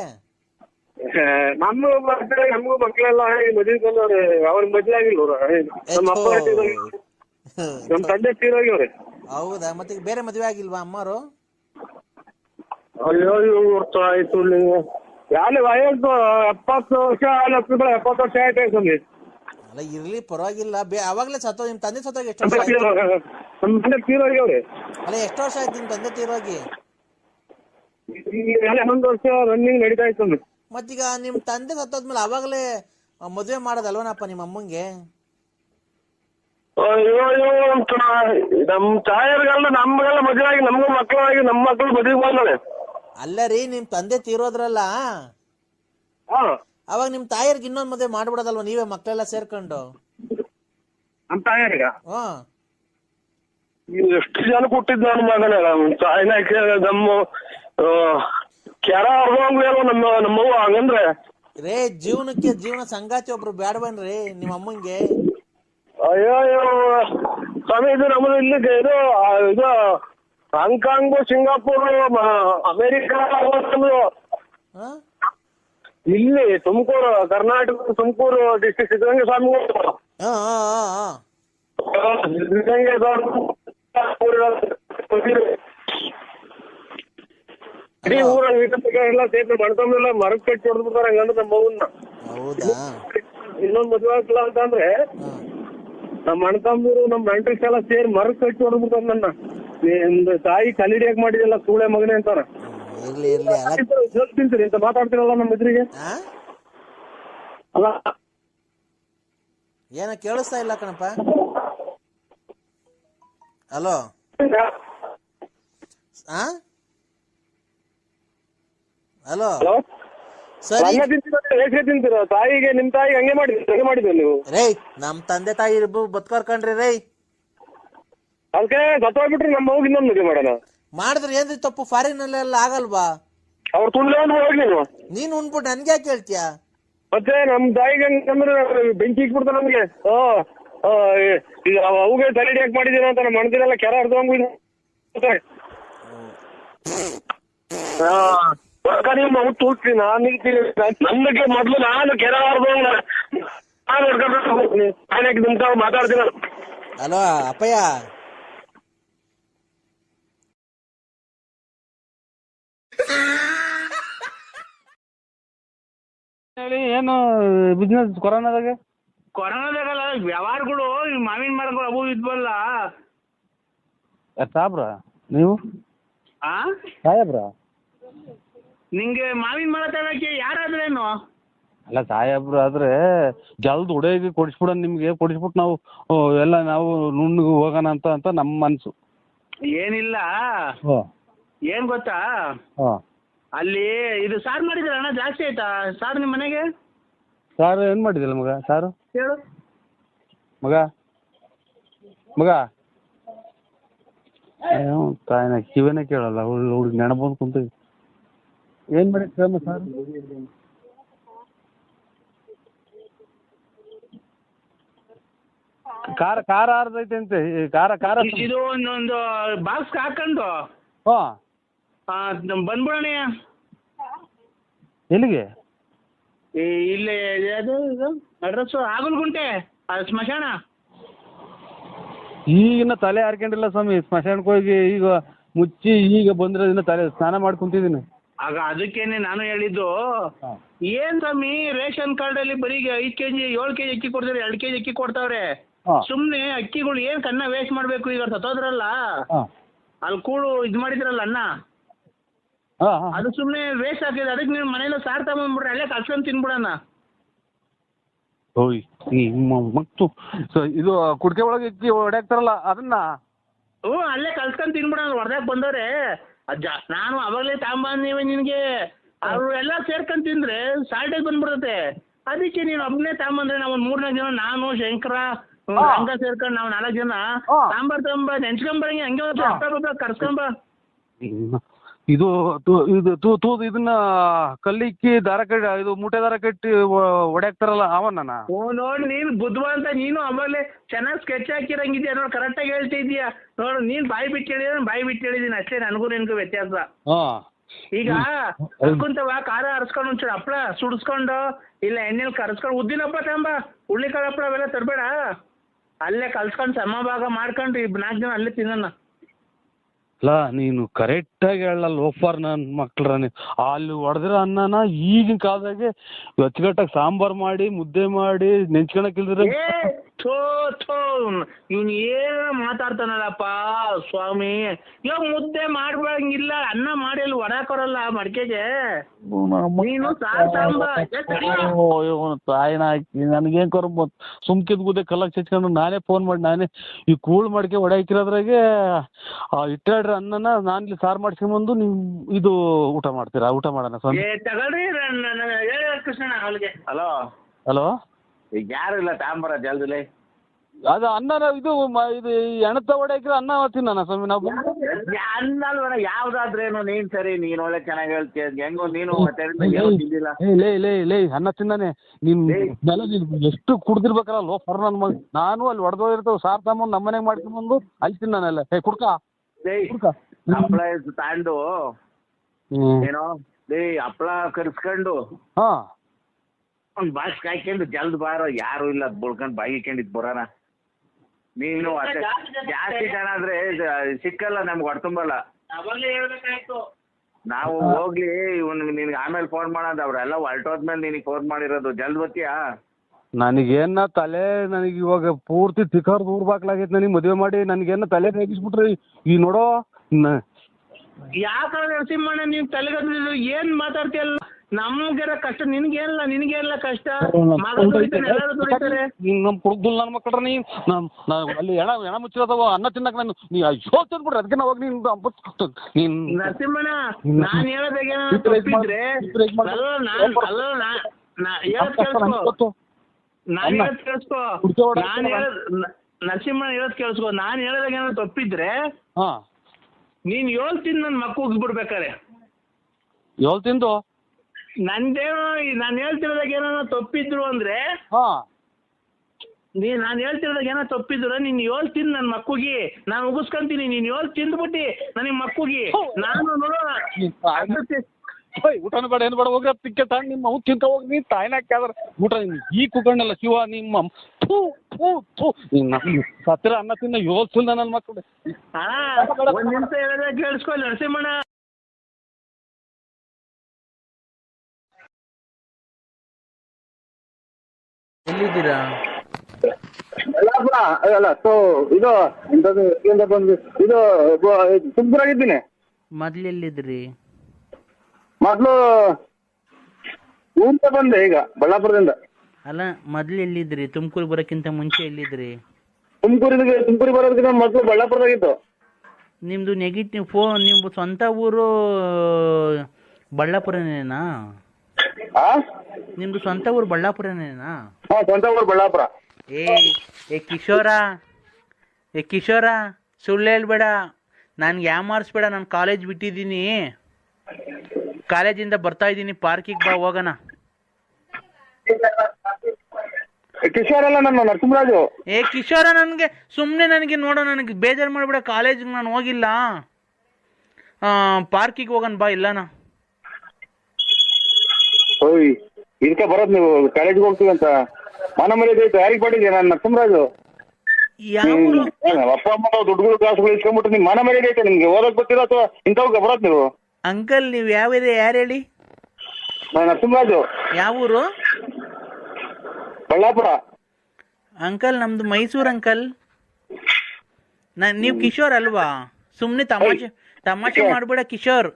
ನಮ್ಮ ಮಕ್ಳೇ ನಮಗೂ ಮಕ್ಕಳೆಲ್ಲ ಮದುವೆ ಬಂದವ್ರೆ. ಅವ್ರ ಮದುವೆ ಆಗಿಲ್ಲ ಅವ್ರು. ನಮ್ಮ ಅಪ್ಪ ನಮ್ ನಮ್ಮ ತಂದೆ ತೀರೋಗ್ಯವ್ರೆ ಹೌದಾ? ಮತ್ತೆ ಬೇರೆ ಮದ್ವೆ ಆಗಿಲ್ವಾ ಅಮ್ಮರು ಅಯ್ಯೋ ವರ್ಷ ಆಯ್ತು ನೀವು ಯಾರು ವಯಸ್ಸು ಎಪ್ಪತ್ತು ವರ್ಷ ಆಲತ್ತು ಎಪ್ಪತ್ತು ವರ್ಷ ಆಯ್ತು ಸ್ವಾಮಿ. ಅಲ್ಲ ಇರ್ಲಿ ಪರವಾಗಿಲ್ಲ. ಬೇ ಅವಾಗ್ಲೇ ಸತ್ತೋ ನಿಮ್ ತಂದೆ ಸತ್ತೋಗಿ ಎಷ್ಟು ವರ್ಷ ಆಯ್ತು? ನಮ್ಮ ತಂದೆ ತೀರೋಗ್ಯವ್ರೆ ಅಲ್ಲ ಎಷ್ಟು ವರ್ಷ ಆಯ್ತು ನಿಮ್ ತಂದೆ ತೀರೋಗಿ? ಈಗ ಹನ್ನೊಂದು ವರ್ಷ ರನ್ನಿಂಗ್ ನಡೀತಾ ಇತ್ತು ಸ್ವಾಮಿ. ಮತ್ತೀಗ ನಿಮ್ ತಂದೆ ಸತ್ತೋದ್ಮೇಲೆ ಅವಾಗಲೇ ಮದುವೆ ಮಾಡೋದಲ್ವನಪ್ಪ ನಿಮ್ಮ ಅಮ್ಮಂಗೆ? ಅಯ್ಯೋ ಅಯ್ಯೋ ಅಂತ ನಮ್ ತಾಯರ್ಗೆಲ್ಲ ನಮ್ಗೆಲ್ಲ ಮದುವೆ ಆಗಿ ನಮ್ಗೂ ಮಕ್ಕಳಾಗಿ ನಮ್ಮ ಮಕ್ಕಳು ಮದುವೆ ಬಂದವೆ ಅಲ್ಲ ರೀ ನಿಮ್ ತಂದೆ ತೀರೋದ್ರಲ್ಲ? ಹಾ. ಅವಾಗ ನಿಮ್ ತಾಯಿಯರ್ಗೆ ಇನ್ನೊಂದ್ ಮದುವೆ ಮಾಡ್ಬಿಡೋದಲ್ವ ನೀವೇ ಮಕ್ಕಳೆಲ್ಲ ಸೇರ್ಕೊಂಡು? ನಮ್ ತಾಯರ್ಗ ಹ್ಮ್ ಎಷ್ಟು ಜನ ಕೊಟ್ಟಿದ್ದು ನನ್ನ ಮಗನ? ನಮ್ಮ ತಾಯಿನ ಕೇ- ನಮ್ಮ ಆ, ಕೆರ ಅರ್ಧಂಗ್ಲೇನೋ ನಮ್ಮ ನಮ್ಮವ್ವ ಹಂಗಂದ್ರೆ. ರೇ ಜೀವನಕ್ಕೆ ಜೀವನ ಸಂಗಾತಿ ಒಬ್ರು ಬೇಡವನ್ರಿ ನಿಮ್ಮ ಅಮ್ಮಂಗೆ? ಅಯ್ಯೋ ಅಯ್ಯೋ ಸ್ವಾಮಿ ಇದು ನಮ್ಮದು ಇಲ್ಲಿ ಇದು ಆ, ಇದು ಹಾಂಗ್ಕಾಂಗ್ ಸಿಂಗಾಪುರ್ ಅಮೇರಿಕ ನಮ್ದು ಹಾ? ಇಲ್ಲಿ ತುಮಕೂರು ಕರ್ನಾಟಕ ತುಮಕೂರು ಡಿಸ್ಟ್ರಿಕ್ಟ್ ಸಿದ್ಧಗಂಗೆ ಸ್ವಾಮಿ ಹಾ ಹಾ ಹಾ ಹಾ. ಸಿದ್ಧಗಂಗೆ ಇಡೀ ಊರ ಎಲ್ಲ ಸೇರ್ಕೊಂಡು ಮಣ್ಕೊಂಡೆಲ್ಲ ಮರಕ್ ಕಟ್ಟಿ ಹೊಡೆದು ಬಿಡ್ತಾರೆ ಹಂಗಂದ್ರೆ ನಮ್ಮ ಮಗುನ್ನ ಹೌದಾ? ಇನ್ನೊಂದ್ ಮದುವೆ ಆಗ್ತಿಲ್ಲ ಅಂತಂದ್ರೆ ನಮ್ಮ ನಮ್ಮ ಅಣ್ತಂಬರು ನಮ್ಮ ನೆಂಟ್ರಿಸ್ ಎಲ್ಲ ಸೇರಿ ಮರಕ್ ಕಟ್ಟಿ ಹೊಡೆದು ಬಿಡ್ತಾರೆ ನನ್ನ ನಿಮ್ದು ತಾಯಿ ಕಲಿಡಿಯಾಗಿ ಮಾಡಿದೆಲ್ಲ ಸೂಳೆ ಮಗನೆ ಅಂತಾರ. ಇರ್ಲಿ ಇರ್ಲಿ ಅಲ್ಲ. ತಿಂತೀರಿ ಅಂತ ಮಾತಾಡ್ತಿರಲ್ಲ ನಮ್ಮ ಎದುರಿಗೆ? ಆ? ಅಲ್ಲ. ಏನ ಕೇಳಿಸ್ತಾ ಇಲ್ಲ ಕಣಪ್ಪ. ಹಲೋ. ಆ? ಹಲೋ ಹಲೋ ಸರಿ ಹಂಗೆ ತಿಂತೀರ? ಹೇಗೆ ತಿಂತೀರ? ತಾಯಿಗೆ ನಿಮ್ ತಾಯಿಗೆ ಹಂಗೆ ಮಾಡಿದ್ರಿ ಹಂಗೆ ಮಾಡಿದ್ರಿ ನೀವು? ರೇ ನಮ್ ತಂದೆ ತಾಯಿ ಬದುಕೋರ್ ಕಣ್ರಿ ರೇ. ಅದಕ್ಕೆ ಸತ್ತೋಗ್ಬಿಟ್ರಿ ನಮ್ಮ ಮಗು ಇನ್ನೊಂದು ಮದುವೆ ಮಾಡೋಣ. ಮಾಡಿದ್ರೆ ಏನ್ರಿ ತಪ್ಪು? ಫಾರಿನ್ ಅಲ್ಲೆಲ್ಲ ಆಗಲ್ವಾ? ಅವ್ರು ತುಳ್ಳೆ ಒಂದು ಹೋಗಿ ನೀವು ನೀನ್ ಉಂಡ್ಬಿಟ್ಟು ನನ್ಗೆ ಯಾಕೆ ಹೇಳ್ತೀಯ? ಮತ್ತೆ ನಮ್ ತಾಯಿಗೆ ಹಂಗಂದ್ರೆ ಬೆಂಕಿ ಇಟ್ಬಿಡ್ತಾರೆ ನಮ್ಗೆ. ಆ, ಆ, ಈಗ ಅವುಗೆ ತಲೆ ಯಾಕೆ ಮಾಡಿದೀರ ಅಂತ ನಮ್ಮ ಕೆರೆ ಕೆರ ಅರ್ಧಂಗ್ ನೀವು ಮಗು ತೂರ್ತಿ ನಾನು ನನ್ನಕ್ಕೆ ಮೊದ್ಲು ನಾನು ಕೆರ ಅರ್ಧಂಗ್ ನಾನು ಹಿಡ್ಕೊಂಡು ಮಾತಾಡ್ತೀನಿ ಹಲೋ ಅಪ್ಪಯ್ಯ. ಹೇಳಿ ಏನು ಬಿಸ್ನೆಸ್ ಕೊರೋನಾದಾಗ? ಕೊರೋನಾದಾಗಲ್ಲ ವ್ಯವಹಾರಗಳು ಈ ಮಾವಿನ ಮರಗಳು ಅವು ಇದ್ವಲ್ಲ. ಸಾಬ್ರ? ನೀವು? ಆ? ಸಾಹೇಬ್ರ? ನಿಂಗೆ ಮಾವಿನ ಮರ ತರಕ್ಕೆ ಯಾರಾದ್ರೇನು? ಅಲ್ಲ ಸಾಹೇಬ್ರು ಆದ್ರೆ ಜಲ್ದ್ ಉಡೇಗಿ ಕೊಡಿಸ್ಬಿಡೋಣ ನಿಮಗೆ ಕೊಡಿಸ್ಬಿಟ್ಟು ನಾವು ಎಲ್ಲ ನಾವು ನುಣ್ಣಗೆ ಹೋಗೋಣ ಅಂತ ಅಂತ ನಮ್ಮ ಮನಸ್ಸು ಏನಿಲ್ಲ. ಏನ್ ಗೊತ್ತಾ? ಹಾಂ. ಅಲ್ಲಿ ಇದು ಸಾರ್ ಮಾಡಿದ್ರೆ ಅಣ್ಣ ಜಾಸ್ತಿ ಆಯ್ತಾ? ಸಾರ್ ನಿಮ್ಮ ಮನೆಗೆ? ಸಾರು ಏನು ಮಾಡಿದಿಲ್ಲ ಮಗ ಸಾರು? ಹೇಳು. ಮಗ? ಮಗ? ಏನು ತಾಯಿನ ಕಿವಿನೇ ಕೇಳಲ್ಲ ಹುಡುಗ ನೆನಪು ಕುಂತೀವಿ ಏನು ಮಾಡಿ ಕ್ರಮ ಸರ್? ಖಾರ ಖಾರ ಆರ್ದೈತೆ ಅಂತೆ. ಈ ಖಾರ ಖಾರ ಇದು ಒಂದೊಂದು ಬಾಕ್ಸ್ ಹಾಕೊಂಡು. ಹಾ. ಬಂದ್ಬಿಡೋಣ. ಎಲ್ಲಿಗೆ? ಈ ಇಲ್ಲಿ ಅದು ಇದು ಅಡ್ರೆಸ್ಸು ಆಗಲ್ಗುಂಟೆ ಆ ಸ್ಮಶಾನ. ಈಗಿನ ತಲೆ ಹಾರ್ಕೊಂಡಿಲ್ಲ ಸ್ವಾಮಿ. ಸ್ಮಶಾನಕ್ಕೆ ಹೋಗಿ ಈಗ ಮುಚ್ಚಿ ಈಗ ಬಂದಿರೋದ್ರಿಂದ ತಲೆ ಸ್ನಾನ ಮಾಡಿ ಕುಂತಿದ್ದೀನಿ ಆಗ ಅದಕ್ಕೇನೆ ನಾನು ಹೇಳಿದ್ದು ಹಾಂ. ಏನ್ ಸ್ವಾಮಿ ರೇಷನ್ ಕಾರ್ಡ್ ಅಲ್ಲಿ ಬರೀ ಐದ್ ಕೆಜಿ ಏಳು ಕೆಜಿ ಅಕ್ಕಿ ಕೊಡ್ತಾರೆ ಎರಡು ಕೆಜಿ ಅಕ್ಕಿ ಕೊಡ್ತಾವ್ರೆ. ಹಾಂ. ಸುಮ್ನೆ ಅಕ್ಕಿಗಳು ಏನ್ ಕನ್ನ ವೇಸ್ಟ್ ಮಾಡ್ಬೇಕು ಈಗ ಸತ್ತೋದ್ರಲ್ಲ ಹಾಂ. ಅಲ್ಲಿ ಕೂಡು ಇದ್ ಮಾಡಿದ್ರಲ್ಲ ಅನ್ನ? ಹಾಂ ಹಾಂ. ಅದು ಸುಮ್ನೆ ವೇಸ್ಟ್ ಆಗಿದೆ ಅದಕ್ಕೆ ನೀವು ಮನೇಲಿ ಸಾರ್ ತಗೊಂಡ್ಬಿಡ್ರಿ ಅಲ್ಲೇ ಕಲ್ಸ್ಕೊಂಡ್ ತಿನ್ಬಿಡಣ. ಓಯ್ ಮತ್ತು ಸೊ ಇದು ಕುಡಿಕೆ ಒಳಗೆ ಇಕ್ಕಿ ಹೊಡ್ಯಾಕ್ತಾರಲ್ಲ ಅದನ್ನ? ಹ್ಞೂ ಅಲ್ಲೇ ಕಲ್ಸ್ಕೊಂಡ್ ತಿನ್ಬಿಡೋಣ ಹೊರದಾಗ ಬಂದವ್ರೆ. ಅಜ್ಜ ನಾನು ಅವಾಗಲೇ ತಗೊಂಬಂದೀವಿ ನಿನಗೆ. ಅವ್ರು ಎಲ್ಲ ಸೇರ್ಕೊಂಡ್ ತಿಂದ್ರೆ ಸಾಲ್ಟಾಗಿ ಬಂದ್ಬಿಡುತ್ತೆ. ಅದಕ್ಕೆ ನೀನು ಒಬ್ಬನೇ ತಗೊಂಬಂದ್ರೆ ನಾವು ಒಂದು ಮೂರ್ನಾಲ್ಕು ಜನ ನಾನು ಶಂಕರ. ಹಂಗ ಸೇರ್ಕೊಂಡು ನಾವು ನಾಲ್ಕು ಜನ. ಸಾಂಬಾರ್ ತಗೊಂಬ ನೆಂಚ್ಕೊಂಬರಂಗೆ ಹಂಗೆ ಕರ್ಸ್ಕೊಂಬ. ಇದು ತು- ಇದು ತೂ ತೂ ಇದನ್ನ ಕಲ್ಲಿಕ್ಕಿ ದಾರ ಕಟ್ಟಿ ಇದು ಮೂಟೆ ದಾರ ಕಟ್ಟಿ ಹೊಡೆಯಾಕ್ತಾರಲ್ಲ ಅವನ್ನ ಓ ನೋಡಿ ನೀನು ಬುದ್ಧಿವಂತ ನೀನು ಆಮೇಲೆ ಚೆನ್ನಾಗಿ ಸ್ಕೆಚ್ ಹಾಕಿರಂಗಿದ್ಯಾ ನೋಡಿ ಕರೆಕ್ಟಾಗಿ ಹೇಳ್ತಿದ್ಯಾ ನೋಡು ನೀನು ಬಾಯಿ ಬಿಟ್ಟು ಹೇಳಿದ್ರೆ ಬಾಯಿ ಬಿಟ್ಟು ಹೇಳಿದೀನಿ ಅಷ್ಟೇ ನನಗೂ ನಿನ್ಗೂ ವ್ಯತ್ಯಾಸ. ಹಾಂ. ಈಗ ಕರ್ಕೊಂತವ ಖಾರ ಹರ್ಸ್ಕೊಂಡು ಒಂಚೂರು ಹಪ್ಳ ಸುಡಿಸ್ಕೊಂಡು ಇಲ್ಲ ಎಣ್ಣೆಲಿ ಕರ್ಸ್ಕೊಂಡು ಉದ್ದಿನ ಹಪ್ಪಳ ತಂಬ ಹುಳ್ಳಿಕಾಳು ಹಪ್ಪಳ ಅವೆಲ್ಲ ತರಬೇಡ. ಅಲ್ಲೇ ಕಲ್ಸ್ಕೊಂಡು ಸಮಭಾಗ ಮಾಡ್ಕೊಂಡು ಇಬ್ ನಾಲ್ಕು ಜನ ಅಲ್ಲೇ ತಿನ್ನೋಣ. ಅಲ್ಲ ನೀನು ಕರೆಕ್ಟಾಗಿ ಹೇಳಲ್ಲ ಲೋಫರ್ ನನ್ನ ಮಕ್ಳನ್ನ ಅಲ್ಲಿ ಹೊಡೆದಿರೋ ಅನ್ನನ ಈಗಿನ ಕಾಲದಾಗೆ ಅಚ್ಚುಕಟ್ಟಾಗಿ ಸಾಂಬಾರು ಮಾಡಿ, ಮುದ್ದೆ ಮಾಡಿ ನೆಂಚ್ಕೊಳಕ್ ಏ ಥೋ ಥೋ. ಇವ್ನು ಏನು ಮಾತಾಡ್ತಾನಲ್ಲಪ್ಪ ಸ್ವಾಮಿ. ಇವಾಗ ಮುದ್ದೆ ಮಾಡ್ಬಂಗಿಲ್ಲ ಅನ್ನ ಮಾಡಿ ಅಲ್ಲಿ ಒಡಾಕೊರಲ್ಲ ಮಡಿಕೆಗೆ. ನೀನು ಸಾರ್. ತಾಯಿನ ಹಾಕಿ ನನಗೇನು ಕರ ಸುಮ್ಕಿದ್ ಗುದ್ದೆ ಕಲ್ಲಕ್ಕೆ ಚಚ್ಕೊಂಡು ನಾನೇ ಫೋನ್ ಮಾಡಿ ನಾನೇ ಈ ಕೂಳ್ ಮಡಿಕೆ ಒಡೆ ಹಾಕಿರೋದ್ರಾಗೆ ಇಟ್ಟಾಡ್ರಿ ಅನ್ನನ ನಾನು ಇಲ್ಲಿ ಸಾರು ಮಾಡ್ಸ್ಕೊಂಬಂದು ನೀವು ಇದು ಊಟ ಮಾಡ್ತೀರಾ? ಊಟ ಮಾಡೋಣ ಸ್ವಾಮಿ. ಏ ತಗೊಳ್ರಿ ಕೃಷ್ಣಣ್ಣ ಅವಳಿಗೆ. ಹಲೋ. ಹಲೋ. ಈಗ ಯಾರು ಇಲ್ಲ ತಾಂಬರ ಜಲ್ದಿಲೆ? ಅದು ಅನ್ನ ಇದು ಮ- ಇದು ಎಣತ ಒಡೆ ಹಾಕಿರೋ ಅನ್ನ ತಿನ್ನೋಣ ಸ್ವಾಮಿ ನಾವು. ಅನ್ನಲ್ವನ ಯಾವ್ದಾದ್ರೇನು ನೀನ್ ಸರಿ ನೀನ್ ಒಳ್ಳೆ ಚೆನ್ನಾಗಿ ಹೇಳ್ತೀಯ ಹೆಂಗೋ ನೀನು ಮತ್ತೆ ಏನೂ ತಿಂದಿಲ್ಲ. ಏ ಲೇ ಲೇ ಲೇ ಅನ್ನ ತಿನ್ನಾನೆ. ನಿನ್ ನೆಲ ನೀನ್ ಎಷ್ಟು ಕುಡ್ದಿರ್ಬೇಕಲ್ಲ ಲೋ ಫರ್ ನನ್ ಮಗ. ನಾನು ಅಲ್ಲಿ ಹೊಡೆದೋಗಿರ್ತಾವ ಸಾರ್ ತಗೊಂಬಂದು ನಮ್ಮ ಮನೆಗೆ ಮಾಡ್ಕೊಂಬಂದು ಅಲ್ಲಿ ತಿನ್ನಾನಲ್ಲ. ಏ ಕುಡ್ಕ. ಏಯ್ ಕುಡ್ಕ. ಹಪ್ಳ ಹ್ಮ್. ಏನೋ ಏಯ್ ಹಪ್ಳ ಕರ್ಸ್ಕೊಂಡು. ಹಾ. ಒಂದ್ ಬಾಸ್ ಕಾಯ್ಕೊಂಡು ಜಲ್ದ್ ಬಾರೋ ಯಾರು ಇಲ್ಲ ಬುಳ್ಕೊಂಡ್ ಬಾಯಿ ಇಕ್ಕೊಂಡಿದ್ ಬರೋಣ ನೀನು ಅಷ್ಟೇ ಜಾಸ್ತಿ ಜನ ಆದ್ರೆ ಸಿಕ್ಕಲ್ಲ ನಮ್ಗೆ ಹೊಡ್ತುಂಬಲ್ಲ ಅವಾಗಲೇ ಹೇಳ್ಬೇಕಾಯ್ತು. ನಾವು ಹೋಗ್ಲಿ ಇವ್ನ್ ನಿನ್ಗೆ ಆಮೇಲೆ ಫೋನ್ ಮಾಡೋದು ಅವ್ರೆಲ್ಲ ಹೊರಟೋದ್ಮೇಲೆ ನಿನಗೆ ಫೋನ್ ಮಾಡಿರೋದು. ಜಲ್ದ್ ಬರ್ತೀಯಾ? ನನಗೇನ ತಲೆ ನನಗೆ ಇವಾಗ ಪೂರ್ತಿ ತಿಕ್ಕರ್ ದೂರ ಬಾಕ್ಲಾಗೈತೆ ನನಗೆ ಮದುವೆ ಮಾಡಿ ನನಗೇನ ತಲೆ ರೇಗಿಸ್ಬಿಟ್ರಿ ಈ ನೋಡೋ ನ- ಯಾಕೆ ನರಸಿಂಹಣ್ಣ ನೀವು ತಲೆಗದ್ದು ಏನ್ ಮಾತಾಡ್ತೀಯಲ್ಲ? ನಮ್ಗೆಲ್ಲ ಕಷ್ಟ ನಿನ್ಗೇನಿಲ್ಲ ನಿನ್ಗೇನಿಲ್ಲ ಕಷ್ಟ ಮಗ ದುಡಿತಾನೆ ಎಲ್ಲರೂ ದುಡಿತಾರೆ ನೀನ್ ನಮ್ ಕುಡ್ದುಲ್ ಮಕ್ಕಳ್ರ ನೀ ನಮ್ ಅಲ್ಲಿ ಎಣ ಎಣ ಮುಚ್ಚಿರೋದವ ಅನ್ನ ತಿನ್ನಕ್ ನಾನು ನೀ ಅಯ್ಯೋ ತಿನ್ಬಿಡ್ರಿ ಅದಕ್ಕೆ ನಾವು ಹೋಗಿ ನೀನ್ ನೀನ್ ನರಸಿಂಹಣ್ಣ. ನಾನ್ ಹೇಳೋದಾಗ Supervise ಮಾಡು. ತಪ್ಪಿದ್ರೆ Supervise ಮಾಡು. ಅಲ್ಲ ನಾನ್ ಅಲ್ಲ ನಾ- ನಾ ಹೇಳೋದ್ ಕೇಳಿಸ್ಕೊ. ನಾನ್ ಅಲ್ಲ. ಹೇಳೋದ್ ಕೇಳಿಸ್ಕೊ ಕುಡ್ಕೆ ಹೊಡ್ಯಾಕ್ ನಾನ್ ಬರಲ್ಲ. ಹೇಳೋದ್ ನ- ನರಸಿಂಹಣ್ಣ ಹೇಳೋದ್ ಕೇಳಿಸ್ಕೊ ನಾನ್ ಹೇಳೋದಾಗ ಏನಾದ್ರು ತಪ್ಪಿದ್ರೆ ಹಾ ನೀನ್ ಯೋಲ್ ತಿಂದು ನನ್ ಮಕ್ಕ ಉಗ್ಬಿಡ್ಬೇಕಾರೆ ಯೋಲ್ ತಿಂದು ನಂದೇನೋ ನಾನು ಹೇಳ್ತಿರೋದಾಗ ಏನೋ ತಪ್ಪಿದ್ರು ಅಂದ್ರೆ ಹಾ. ನೀ ನಾನು ಹೇಳ್ತಿರೋದಾಗ ಏನೋ ತಪ್ಪಿದ್ರು ನೀನ್ ಏಳು ತಿಂದು ನನ್ನ ಮಕ್ಕಳಿಗೆ ನಾನು ಉಗಿಸ್ಕೊಂತೀನಿ ನೀನ್ ಏಳು ತಿಂದ್ಬಿಟ್ಟು ನನಗೆ ಮಕ್ಕಳಿಗೆ ನಾನು ನೋಡೋ. ಅದಕ್ಕೆ ಹೋಯ್ ಊಟನೂ ಬೇಡ ಏನು ಬೇಡ ಹೋಗ್ರಿ ತಿಕ್ಕೆ ತಾಂಡ್ ನಿಮ್ಮ ಅವ್ನು ತಿಂತ ಹೋಗಿ ನೀ ತಾಯಿನ ಹಾಕ್ಯಾದ್ರ ಊಟ ನೀನ್ ಈ ಕುಕ್ಕಣ್ಣಲ್ಲ ಶಿವ ನಿಮ್ಮ ಥೂ ಥೂ ಥೂ. ಸತ್ತಿರ ಅನ್ನ ತಿನ್ನ ತಿಂದ ನನ್ನ ಮಕ್ಕಳು. ಹಾಂ ಒಂದು ನಿಮಿಷ ಹೇಳಿದ್ರೆ ಕೇಳಿಸ್ಕೊ ನರಸಿಂಹಣ್ಣ. ಎಲ್ಲಿದ್ದೀರಾ? ಅಲ್ಲಪ್ಪ ಅಲ್ಲ ಸೊ ಇದು ಎಂತದು ಎಲ್ಲಿಂದ ಬಂದು ಇದು ತುಮಕೂರಾಗಿದ್ದೀನಿ. ಮೊದ್ಲು ಎಲ್ಲಿದ್ರಿ ಮೊದಲು ಊರಿಂದ ಬಂದೆ ಈಗ ಬಳ್ಳಾಪುರದಿಂದ. ಅಲ್ಲ ಮೊದ್ಲು ಎಲ್ಲಿದ್ರಿ ತುಮಕೂರು ಬರೋಕ್ಕಿಂತ ಮುಂಚೆ ಎಲ್ಲಿದ್ರಿ? ತುಮಕೂರಿಗೆ ತುಮಕೂರಿಗೆ ಬರೋದಕ್ಕಿಂತ ಮೊದಲು ಬಳ್ಳಾಪುರದಾಗಿತ್ತು. ನಿಮ್ದು ನೆಗೆಟಿವ್ ಫೋನ್ ನಿಮ್ದು ಸ್ವಂತ ಊರು ಬಳ್ಳಾಪುರನೇನಾ? ಆ? ನಿಮ್ದು ಸ್ವಂತ ಊರು ಬಳ್ಳಾಪುರನೇನಾ? ಹಾ ಸ್ವಂತ ಊರು ಬಳ್ಳಾಪುರ. ಏ ಏ ಕಿಶೋರ ಏ ಕಿಶೋರ ಸುಳ್ಳು ಹೇಳ್ಬೇಡ. ನನ್ಗೆ ಯಾಮಾರಿಸ್ಬೇಡ ನಾನು ಕಾಲೇಜ್ ಬಿಟ್ಟಿದ್ದೀನಿ. ಕಾಲೇಜಿಂದ ಬರ್ತಾ ಇದ್ದೀನಿ ಪಾರ್ಕಿಗೆ ಬಾ ಹೋಗೋಣ. ಕಿಶೋರ್ ಅಲ್ಲ ನನ್ನ ನರಸಿಂಹರಾಜು. ಏ ಕಿಶೋರ ನನಗೆ ಸುಮ್ಮನೆ ನನಗೆ ನೋಡೋ ನನಗೆ ಬೇಜಾರು ಮಾಡಿಬಿಡ ಕಾಲೇಜಿಗೆ ನಾನು ಹೋಗಿಲ್ಲ. ಪಾರ್ಕಿಗೆ ಹೋಗೋಣ ಬಾ ಇಲ್ಲನ? ಓಯ್ ಇದಕ್ಕೆ ಬರೋದು ನೀವು ಕಾಲೇಜ್ ಹೋಗ್ತೀವಿ ಅಂತ. ಮನ ಮರ್ಯಾದೆ ಐತೆ ಯಾರಿಗೆ ಪಡಿದ್ಯಾ ನಾನು ನರಸಿಂಹರಾಜು? ಅಪ್ಪ ಅಮ್ಮ ದುಡ್ಡುಗಳು ಕಾಸುಗಳು ಇಸ್ಕೊಂಡ್ಬಿಟ್ಟು ನಿಮ್ ಮನ ಮರ್ಯಾದೆ ಐತೆ ನಿಮ್ಗೆ ಓದಕ್ ಗೊತ್ತಿಲ್ಲ ಅಥವಾ ಇಂಥವ್ಗೆ ಬರೋದು ನೀವು? ಅಂಕಲ್ ನೀವು ಯಾವ ಏರಿಯಾ ಯಾರು ಹೇಳಿ? ನಾನು ನರಸಿಂಹರಾಜು. ಯಾವ ಊರು? ಬಳ್ಳಾಪುರ. ಅಂಕಲ್ ನಮ್ದು ಮೈಸೂರು ಅಂಕಲ್. ನೀವು ಕಿಶೋರ್ ಅಲ್ವಾ? ಸುಮ್ನೆ ತಮಾಷೆ ತಮಾಷೆ ಮಾಡ್ಬೇಡ ಕಿಶೋರ್.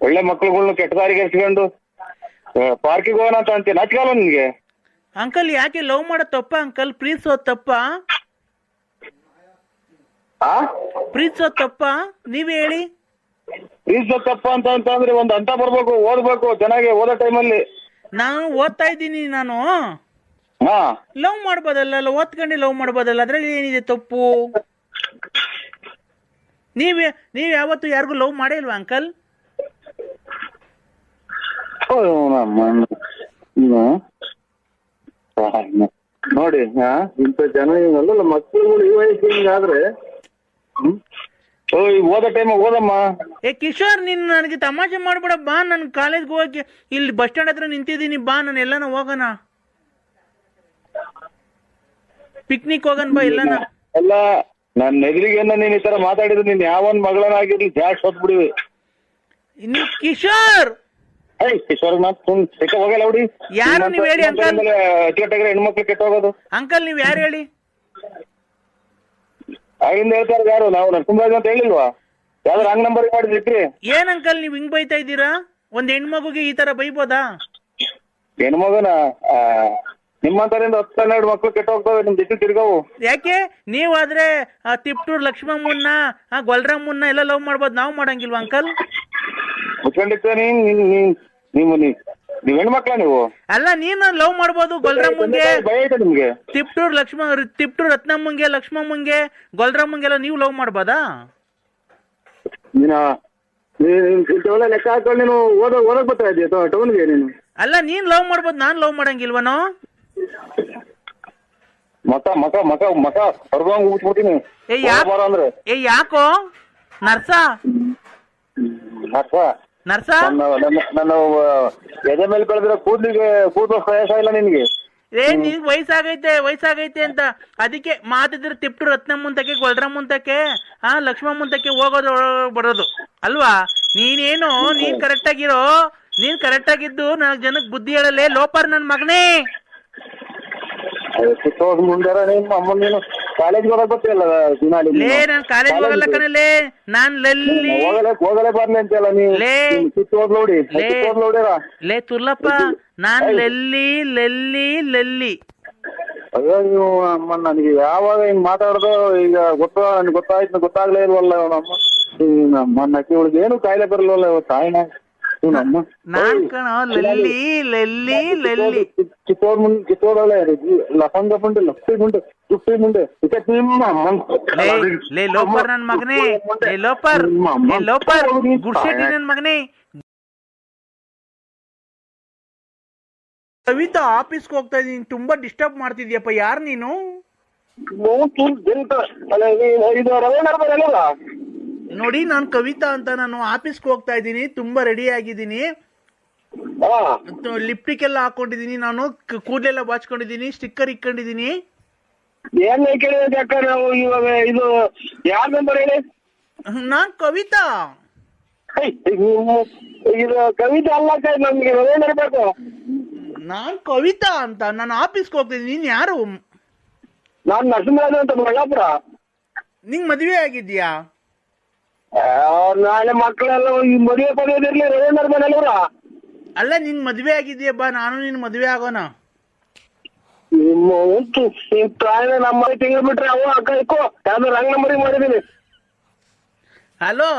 ಒಳ್ಳೆ ಮಕ್ಳುಗಳ್ನ ಕೆಟ್ಟ ದಾರಿಗೆ ಎರ್ಸ್ಕೊಂಡು ಪಾರ್ಕಿಗೆ ಹೋಗೋಣ ಅಂತ ಅಂತೀಯ? ನಾಚಿಕಲ್ಲ ನಿನ್ಗೆ ಅಂಕಲ್ ಯಾಕೆ ಲವ್ ಮಾಡೋದ್ ತಪ್ಪ ಅಂಕಲ್ ಪ್ರೀತಿಸೋದ್ ತಪ್ಪ? ಆ? ಪ್ರೀತಿಸೋದ್ ತಪ್ಪ? ನೀವ್ ಹೇಳಿ. ರೀಸ್ ತಪ್ಪ ಅಂತ ಅಂತ ಅಂದ್ರೆ ಒಂದ್ ಅಂತ ಬರ್ಬೇಕು ಓದ್ಬೇಕು ಚೆನ್ನಾಗಿ ಓದೋ ಟೈಮಲ್ಲಿ ನಾನು ಓದ್ತಾ ಇದ್ದೀನಿ ನಾನು. ಹಾ. ಲವ್ ಮಾಡ್ಬೋದಲ್ಲ ಅಲ್ಲ ಓದ್ಕೊಂಡೆ ಲವ್ ಮಾಡ್ಬೋದಲ್ಲ ಅದ್ರಲ್ಲಿ ಏನಿದೆ ತಪ್ಪು? ನೀವ್ ನೀವ್ ಯಾವತ್ತು ಯಾರಿಗೂ ಲವ್ ಮಾಡೇ ಇಲ್ವಾ ಅಂಕಲ್ ಹ್ಮ್. ನೋಡಿ ಹಾ ಇಂಥ ಜನ ಏನಲ್ಲ ಮಕ್ಕಳುಗಳು ಈ ವಯಸ್ಸು ಹಿಂಗಾದ್ರೆ ಓ ಈಗ ಓದೋ ಟೈಮ್ ಓದಮ್ಮ ಏ ಕಿಶೋರ್ ನಿನ್ ನನಗೆ ತಮಾಷೆ ಮಾಡ್ಬೇಡ ಬಾ ನನ್ ಕಾಲೇಜ್ಗೆ ಹೋಗಿ ಇಲ್ಲಿ ಬಸ್ ಸ್ಟ್ಯಾಂಡ್ ಹತ್ರ ನಿಂತಿದ್ದೀನಿ ಬಾ ನಾನು ಎಲ್ಲಾನ ಹೋಗೋಣ. ಪಿಕ್ನಿಕ್ ಹೋಗೋಣ ಬಾ ಎಲ್ಲಾನ. ಅಲ್ಲ ನನ್ನ ಎದುರಿಗೆನ್ನ ನೀನ್ ಈ ತರ ಮಾತಾಡಿದ್ರೆ ನೀನ್ ಯಾವನ್ ಮಗಳನ್ನಾಗಿರ್ಲಿ ಜಾಸ್ತಿ ಹೊತ್ಬಿಡಿವಿ. ನೀವು ಇನ್ನು ಕಿಶೋರ್! ನಾಥ್ ಸುಮ್ ಸಿಕ್ಕ ಹೋಗಲ್ಲ ಹುಡಿ ಯಾರು ನೀವ್ ಹೇಳಿ ಅಂಕಲ್? ಅಚ್ಚುಕಟ್ಟಾಗಿರೋ ಹೆಣ್ಮಕ್ಳು ಕೆಟ್ಟ ಹೋಗೋದು ಅಂಕಲ್ ನೀವ್ ಯಾರು ಹೇಳಿ? ಆಗಿಂದ ಹೇಳ್ತಾರೆ ಯಾರು? ನಾವು ನರಸಿಂಹರಾಜ್ ಅಂತ ಹೇಳಿಲ್ವಾ? ಯಾವ್ದು ರಾಂಗ್ ನಂಬರ್ ಮಾಡಿದ್ರಿ ಏನ್ ಅಂಕಲ್ ನೀವ್ ಹಿಂಗ್ ಬೈತಾ ಇದ್ದೀರಾ? ಒಂದ್ ಹೆಣ್ಮಗುಗೆ ಈ ತರ ಬೈಬೋದಾ? ಹೆಣ್ಮಗನ? ನಿಮ್ಮಂತರಿಂದ ಹತ್ತು ಹನ್ನೆರಡು ಮಕ್ಳು ಕೆಟ್ಟ ಹೋಗ್ತವೆ ನಿಮ್ ಜೊತೆ ತಿರ್ಗವು. ಯಾಕೆ? ನೀವಾದ್ರೆ ಆ ತಿಪ್ಟೂರ್ ಲಕ್ಷ್ಮಮ್ಮನ್ನ ಆ ಗೊಲ್ರಮ್ಮನ್ನ ಎಲ್ಲ ಲವ್ ಮಾಡ್ಬೋದು ನಾವು ಮಾಡಂಗಿಲ್ವಾ ಅಂಕಲ್? ಮುಚ್ಕೊಂಡಿರ್ತೀರ ನೀನ್ ನೀನ್ ನೀನ್ ನೀವು ನೀವ್ ನೀವ್ ಹೆಣ್ಮಕ್ಳ ನೀವು? ಅಲ್ಲ ನೀನು ಲವ್ ಮಾಡ್ಬೋದು ಭಯ ಐತೆ ನಿಮ್ಗೆ. ತಿಪ್ಟೂರ್ ಲಕ್ಷ್ಮ ತಿಪ್ಟೂರ್ ರತ್ನಮ್ಮಂಗೆ ಲಕ್ಷ್ಮಮ್ಮಂಗೆ ಗೊಲ್ರಮ್ಮಂಗೆಲ್ಲ ನೀವು ಲವ್ ಮಾಡ್ಬೋದಾ? ನೀನ? ಇಂಥವೆಲ್ಲ ಲೆಕ್ಕ ಹಾಕೊಂಡು ನೀನು ಓದ ಓದಕ್ ಬರ್ತಾ ಇದೀಯ ಟೌನ್ಗೆ ನೀನು? ಅಲ್ಲ ನೀನ್ ಲವ್ ಮಾಡ್ಬೋದು ನಾನ್ ಲವ್ ಮಾಡಂಗಿಲ್ವನು? ಮಕ ಮಕ ಮಕ ಮಕ ಹೊರಗಂಗ್ ಉಗ್ಬಿಡ್ತೀನಿ ಏ ಯಾ ಬಾರ ಅಂದ್ರೆ. ಏ ಯಾಕೋ? ನರ್ಸ? ಅರ್ಥ ನರ್ಸ? ನನ್ನ ನನ್ನ ನನ್ನ ಎದೆ ಮೇಲೆ ಬೆಳೆದಿರೋ ಕೂದಲಿಗೆ ಕೂದಲು ಪ್ರಯಾಸ ಇಲ್ಲ ನಿನ್ಗೆ. ಏ ನಿನ್ ವಯಸ್ಸಾಗೈತೆ ವಯಸ್ಸಾಗೈತೆ ಅಂತ. ಅದಕ್ಕೆ ಮಾತಿದ್ರೆ ತಿಪ್ಟು ರತ್ನಮ್ಮಂತಕ್ಕೆ ಹಾ ಆ ಲಕ್ಷ್ಮಮ್ಮಂತಕ್ಕೆ ಹೋಗೋದು ಬರೋದು. ಅಲ್ವಾ? ನೀನೇನು ನೀನ್ ಕರೆಕ್ಟ್ ಆಗಿರೋ ನೀನ್ ಕರೆಕ್ಟ್ ಆಗಿದ್ದು ನಾಲ್ಕು ಜನಕ್ಕೆ ಬುದ್ಧಿ ಹೇಳಲೇ ಲೋಪರ್ ನನ್ ಮಗನೇ. ಮುಂದಾರ ನಿಮ್ಮ ಅಮ್ಮ ನೀನು ಕಾಲೇಜ್ಗೆ ಹೋಗಕ್ ದಿನಾಲಿ ಲೇ ನಾನ್? ಕಾಲೇಜ್ ಹೋಗಲ್ಲ ಕಣಲೆ ನಾನ್ ಲಲ್ಲಿ ಹೋಗಲೇ ಹೋಗಲೇ ಬರ್ಲಿ ಅಂತೆಲ್ಲ ನೀವು ಲೇ. ಕಿತ್ತೋದ್ ನೋಡಿ. ಲೇ. ನೋಡಿರ? ಲೇ ತುರ್ಲಪ್ಪ ನಾನ್ ಲಲ್ಲಿ ಲಲ್ಲಿ ಲಲ್ಲಿ. ಅಯ್ಯೋ ನೀವು ಅಮ್ಮ ನನಗೆ ಯಾವಾಗ ಹಿಂಗ್ ಮಾತಾಡ್ದೋ? ಈಗ ಗೊತ್ತ ನನ್ಗೆ ಗೊತ್ತಾಯ್ತು ಗೊತ್ತಾಗ್ಲೇ ಇಲ್ವಲ್ಲ ಅಮ್ಮ ನಮ್ಮ ಅಕ್ಕಿ ಒಳಗೆ ಏನು ಕಾಯಿಲೆ ಬರಲ್ವಲ್ಲ ತಾಯಿನ. ನಾನ್ ಕಣ ಲಲ್ಲಿ ಲಲ್ಲಿ ಲಲ್ಲಿ ಕಿತ್ತೋದ್ ಮುಂದೆ ಕಿತ್ತೋದಳೆ ಲಫಂಗ ಮುಂಡೆ ಮುಂಡೆ ಇಕ ನಿಮ್ಮ ಲೇ ಲೇ ಲೋಪರ್ ನನ್ ಮಗನೇ. ಲೇ ಲೋಪರ್ ಲೇ ಲೋಪರ್ ಗುಡ್ಸೆಟ್ಟಿ ನನ್ ಮಗನೇ. ಕವಿತಾ ಆಫೀಸ್ಗೆ ಹೋಗ್ತಾ ಇದೀನಿ ತುಂಬಾ ಡಿಸ್ಟರ್ಬ್ ಮಾಡ್ತಿದ್ಯಪ್ಪ ಯಾರು ನೀನು? ಇದು ರವೀಂದ್ರ ಬರಲ್ಲ ನೋಡಿ ನಾನು ಕವಿತಾ ಅಂತ ನಾನು ಆಫೀಸ್ಗೆ ಹೋಗ್ತಾ ಇದ್ದೀನಿ ತುಂಬಾ ರೆಡಿ ಆಗಿದ್ದೀನಿ. ಲಿಪ್ಟಿಕ್ ಎಲ್ಲ ಹಾಕೊಂಡಿದ್ದೀನಿ ನಾನು ಕೂದಲೆಲ್ಲ ಬಾಚ್ಕೊಂಡಿದ್ದೀನಿ ಸ್ಟಿಕ್ಕರ್ ಏನ್ ಕೇಳಿದ್ರೆ ಅಕ್ಕ ನಾವು ಇವಾಗ ಇದು ಯಾರ ನಂಬರ್ ಹೇಳಿ? ನಾನ್ ಕವಿತಾ. ಇದು- ಕವಿತಾ ಅಲ್ಲ ನಮ್ಗೆ ನಾನ್ ಕವಿತಾ ಅಂತ ನಾನು ಆಫೀಸ್ಗೆ ಹೋಗ್ತಿದ್ದೀನಿ ನೀನ್ ಯಾರು? ನಾನ್ ನರಸಿಂಹರಾಜು ಅಂತ ಬಳ್ಳಾಪುರ ನಿಂಗ್ ಮದ್ವೆ ಆಗಿದ್ಯಾ? ನಾಳೆ ಮಕ್ಕಳೆಲ್ಲ ಈ ಮದುವೆ ಪಡೆಯೋದಿರ್ಲಿ ರವೀಂದ್ರ ಅಲ್ಲ ನಿನ್ ಮದ್ವೆ ಆಗಿದ್ಯಾ ನಾನು ನಿನ್ ಮದ್ವೆ ಆಗೋಣ. ನಿಮ್ಮ ಉಂಟು ಈ ಪ್ರಾಯ ನಮ್ಮ ತಿಂಗಳು ಬಿಟ್ರೆ ಅವ ಅಕ್ಕ ಇಕ್ಕೋ ಯಾವ್ದು ರಂಗ್ ನಂಬರಿಗೆ ಮಾಡಿದೀನಿ ಹಲೋ?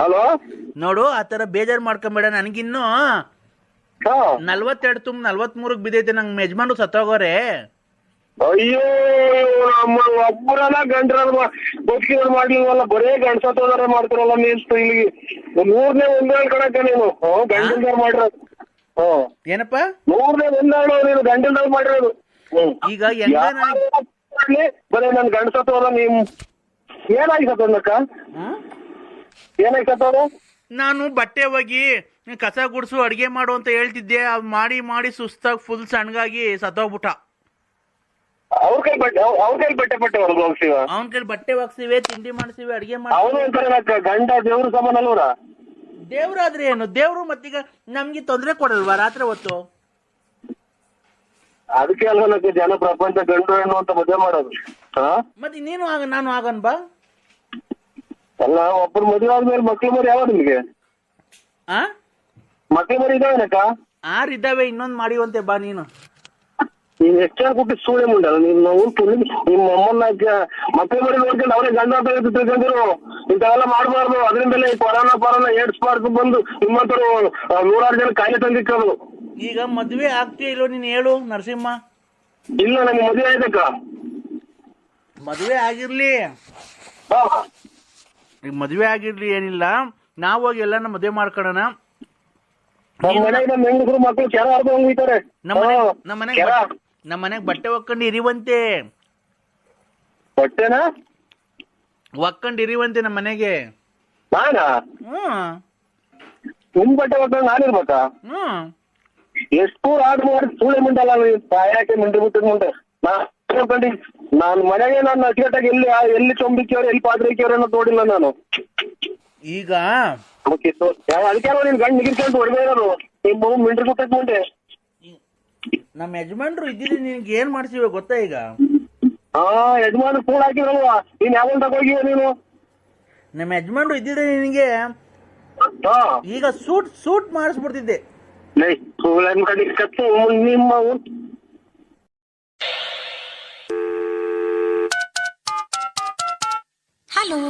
ಹಲೋ? ನೋಡು ಆತರ ಬೇಜಾರ್ ಬೇಜಾರು ಮಾಡ್ಕೊಂಬೇಡ ನನಗಿನ್ನೂ ನಲ್ವತ್ತೆರಡು ತುಂಬ ನಲ್ವತ್ಮೂರಕ್ಕೆ ಬಿದ್ದೈತೆ ನಂಗೆ ಯಜಮಾನ್ರು ಸತ್ತೋಗೋರೆ. ಅಯ್ಯೋ ನಮ್ಮ ಒಬ್ಬರಲ್ಲ ಗಂಡ್ರ ಬದುಕಿದ್ರು ಮಾಡ್ಲಿಲ್ವಲ್ಲ? ಬರೇ ಗಂಡ್ಸತ್ತೋದಾರ ಮಾಡ್ತಾರಲ್ಲ ನೀನ್ ಇಲ್ಲಿ ಮೂರನೇ ಒಂದೇಳ್ ಕಣಕ್ಕೆ ನೀನು. ಗಂಡಲ್ದಾರ್ ಮಾಡಿರೋದು. ಹ್ಮ್. ಏನಪ್ಪ? ಮೂರನೇ ಒಂದೇಳು ನೀನು ಗಂಡಲ್ದಾರ್ ಮಾಡಿರೋದು. ಈಗ ಬರೇ ನನ್ ಗಂಡಸತ್ತೋದ ನೀವ್ ಏನಾಗಿ ಸತ್ತೋದಕ್ಕ? ಏನಾಗಿ ಸತ್ತೋದು ನಾನು ಬಟ್ಟೆ ಹೋಗಿ ಕಸ ಗುಡ್ಸು ಅಡಿಗೆ ಮಾಡು ಅಂತ ಹೇಳ್ತಿದ್ದೆ. ಮಾಡಿ ಮಾಡಿ ಸುಸ್ತಾಗಿ ಫುಲ್ ಸಣ್ಣಗಾಗಿ ಸತ್ತೋಗ್ಬಿಟ್ಟ. ಅವ್ರ ಕೈ ಬಟ್ಟೆ ಅವ್ರ ಕೈ ಬಟ್ಟೆ ಬಟ್ಟೆ ಹೊರಗೆ ಹೋಗ್ತೀವ ಅವನ್ ಕೈಲಿ ಬಟ್ಟೆ ಒಗ್ಸಿವೆ ತಿಂಡಿ ಮಾಡಿಸಿವೆ ಅಡಿಗೆ ಅವನು ಮಾಡಿ ಅಂತಾರೆ ಗಂಡ ದೇವ್ರ ಸಮಾನ ಅಲ್ವರ ದೇವ್ರಾದ್ರೆ ಏನು? ದೇವ್ರು ಮತ್ತೀಗ ನಮ್ಗೆ ತೊಂದ್ರೆ ಕೊಡಲ್ವಾ ರಾತ್ರಿ ಹೊತ್ತು? ಅದಕ್ಕೆ ಅಲ್ವನಕ್ಕೆ ಜನ ಪ್ರಪಂಚ ಗಂಡು ಹೆಣ್ಣು ಅಂತ ಮದುವೆ ಮಾಡೋದು. ಹಾ? ಮತ್ತೆ ನೀನು ಆಗ ನಾನು ಆಗನ್ ಬಾ. ಅಲ್ಲ ಒಬ್ಬರು ಮದುವೆ ಆದ್ಮೇಲೆ ಮಕ್ಳು ಮರಿ ಯಾವ ನಿಮ್ಗೆ? ಆ? ಮಕ್ಳು ಮರಿ ಇದಾವೇನಕ್ಕ ಆರ್ ಇದ್ದಾವೆ ಇನ್ನೊಂದ್ ಮಾಡಿವಂತೆ ಬಾ ನೀನು. ನೀನ್ ಎಷ್ಟೇ ಕೊಟ್ಟು ಸೂಳೆ ಮುಂಡ. ನೀನ್ ತುಳಿ ನಿಮ್ಮ ಅಮ್ಮನ್ನ ಮತ್ತೆ ಮರಿ ನೋಡ್ಕೊಂಡು ಅವರೇ ಗಂಡ ಅಂತ ತಿಳ್ಕೊಂಡಿರು. ಇಂಥವೆಲ್ಲ ಮಾಡಬಾರ್ದು. ಅದರಿಂದಲೇ ಕೊರೋನಾ ಪರೋನಾ ಏಡ್ಸ್ ಪಾರ್ಕ್ ಬಂದು ನಿಮ್ಮಂತರು ನೂರಾರು ಜನ ಕಾಯಿಲೆ ತಂದಿಕ್ಕದು. ಈಗ ಮದ್ವೆ ಆಗ್ತೀಯ ಇಲ್ಲೋ ನೀನ್ ಹೇಳು ನರಸಿಂಹ? ಇಲ್ಲ ನಂಗೆ ಮದ್ವೆ ಆಯ್ತಕ್ಕ. ಮದ್ವೆ ಆಗಿರ್ಲಿ. ಈಗ ಮದ್ವೆ ಆಗಿರ್ಲಿ ಏನಿಲ್ಲ. ನಾವು ಹೋಗಿ ಎಲ್ಲಾನ ಮದ್ವೆ ಮಾಡ್ಕೊಡೋಣ. ನಮ್ಮ ಮನೆಗೆ ನಮ್ಮ ಹೆಂಗಸರು ಮಕ್ಕಳು ಕೆರ ಹರಿದು ಹೋಗ್ತಾರೆ ನಮ್ಮ ಮನೆ ನಮ್ಮ ಮನೆಗ್ ಬಟ್ಟೆ ಒಕ್ಕೊಂಡು ಇರಿವಂತೆ. ಬಟ್ಟೆನಾ? ಒಕ್ಕೊಂಡು ಇರಿವಂತೆ ನಮ್ಮ ಮನೆಗೆ. ನಾನಾ? ಹ್ಮ್ ನಿಮ್ ಬಟ್ಟೆ ಹೊತ್ತು ನಾನಿರ್ಬೇಕಾ? ಹ್ಮ್ ಎಷ್ಟು ಆರ್ಡರ್ ಮಾಡಿ ಸೂಳೆ ಮುಂಡಲ್ಲ ತಾಯಾಕೆ ಮುಂದೆ ಬಿಟ್ಟು ಮುಂದೆ ನಾ ಅನ್ಕೊಂಡಿ? ನಾನು ಮನೆಗೆ ನಾನು ಅಚ್ಚುಕಟ್ಟಾಗಿ ಎಲ್ಲಿ ಎಲ್ಲಿ ಚೊಂಬಿಕ್ಕಿಯವ್ರು ಎಲ್ಲಿ ಪಾತ್ರೆ ಇಕ್ಕಿಯವ್ರು ಅನ್ನೋದು ನೋಡಿಲ್ಲ ನಾನು. ಈಗ ಅದಕ್ಕೆ ನೀನ್ ಗಂಡ್ ನಿಗಿರ್ಕೊಂಡು ಹೊಡೆದೇ ಇರೋದು. ನಿಮ್ಮ ಮಿಂಡ್ರಿ ಗೊತ್ತೈತ್ ಮುಂದೆ ನಮ್ಮ ಯಜಮಾನ್ರು ಇದ್ದಿದ್ದು ನಿನ್ಗೆ ಏನ್ ಮಾಡ್ಸಿವೆ ಗೊತ್ತಾ ಈಗ? ಆ ಯಜಮಾನ ಕೂಡ ಹಾಕಿರಲ್ವಾ ನೀನ್ ಯಾವಾಗ ತಗೋಗಿವ ನೀನು? ನಮ್ಮ ಯಜಮಾನ್ರು ಇದ್ದಿದ್ರೆ ನಿನ್ಗೆ? ಹಾ. ಈಗ ಸೂಟ್ ಸೂಟ್ ಮಾಡಿಸ್ಬಿಡ್ತಿದ್ದೆ. ಲೇ ಸೂಳನ್ ಕಡೆ ಕತ್ತು ನಿಮ್ಮ ಹಲೋ